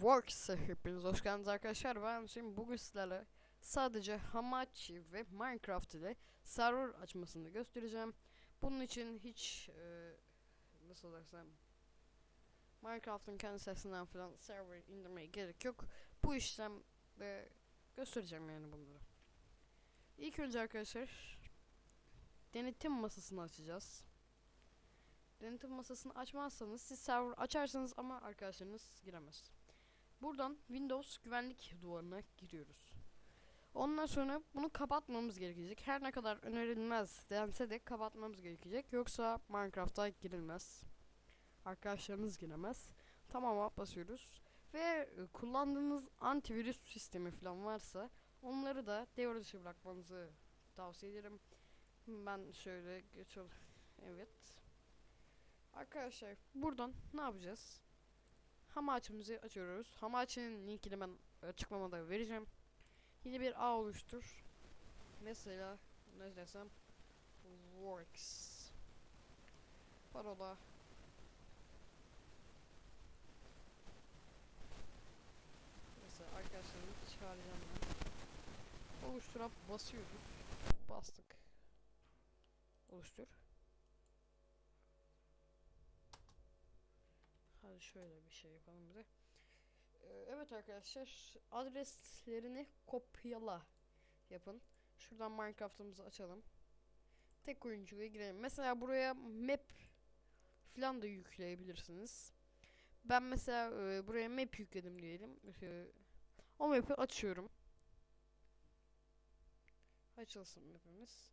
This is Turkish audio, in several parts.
Works'a hepiniz hoş geldiniz arkadaşlar. Ben şimdi bugün sizlerle sadece Hamachi ve Minecraft ile server açmasını göstereceğim. Bunun için hiç e, nasıl desem Minecraft'ın kendi sitesinden falan server indirmeye gerek yok. Bu işlemde göstereceğim yani bunları. İlk önce arkadaşlar denetim masasını açacağız. Denetim masasını açmazsanız siz server açarsanız ama arkadaşlarınız giremez. Buradan Windows güvenlik duvarına giriyoruz. Ondan sonra bunu kapatmamız gerekecek. Her ne kadar önerilmez dense de kapatmamız gerekecek. Yoksa Minecraft'a girilmez. Arkadaşlarınız giremez. Tamam'a basıyoruz. Ve e, kullandığınız antivirüs sistemi falan varsa onları da devre dışı bırakmanızı tavsiye ederim. Ben şöyle geçelim. Evet. Arkadaşlar buradan ne yapacağız? Hamaçımızı açıyoruz. Hamaç'ın linkini ben açıklamada vereceğim. Yeni bir ağ oluştur. Mesela ne desem works. Parola. Mesela arkadaşlarımı çağıracağım ben. Oluştura basıyoruz. Bastık. Oluştur. Şöyle bir şey yapalım bize. Ee, evet arkadaşlar adreslerini kopyala yapın. Şuradan Minecraft'ımızı açalım. Tek oyuncuya girelim. Mesela buraya map falan da yükleyebilirsiniz. Ben mesela e, buraya map yükledim diyelim. E, o map'i açıyorum. Açılsın map'imiz.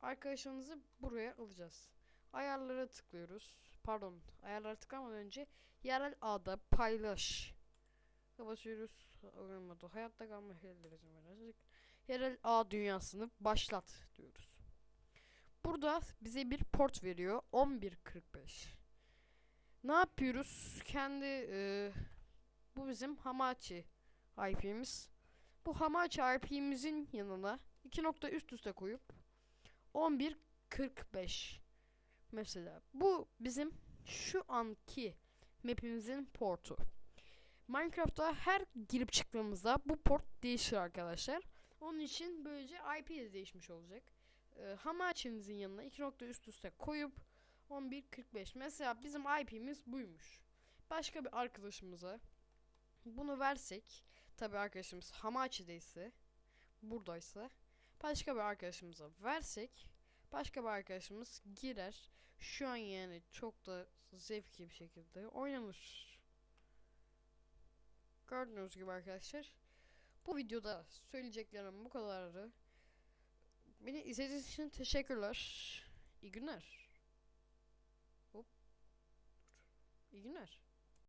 Arkadaşımızı buraya alacağız. Ayarlara tıklıyoruz. Pardon, ayarlara tıklamadan önce yerel ağda paylaş. Basıyoruz. Olmadı. Hayatta kalma verecek. Yerel ağ dünyasını başlat diyoruz. Burada bize bir port veriyor. 1145. Ne yapıyoruz? Kendi e, bu bizim Hamachi IP'miz. Bu Hamachi IP'mizin yanına iki nokta üst üste koyup 1145 Mesela bu bizim şu anki map'imizin portu. Minecraft'ta her girip çıktığımızda bu port değişir arkadaşlar. Onun için böylece IP de değişmiş olacak. Ee, Hamachi'nizin yanına iki nokta üst üste koyup 1145. Mesela bizim IP'miz buymuş. Başka bir arkadaşımıza bunu versek tabi arkadaşımız Hamachi'deyse buradaysa başka bir arkadaşımıza versek başka bir arkadaşımız girer. Şu an yani çok da zevkli bir şekilde oynanır. Gördüğünüz gibi arkadaşlar. Bu videoda söyleyeceklerim bu kadardı. Beni izlediğiniz için teşekkürler. İyi günler. Hop. İyi günler.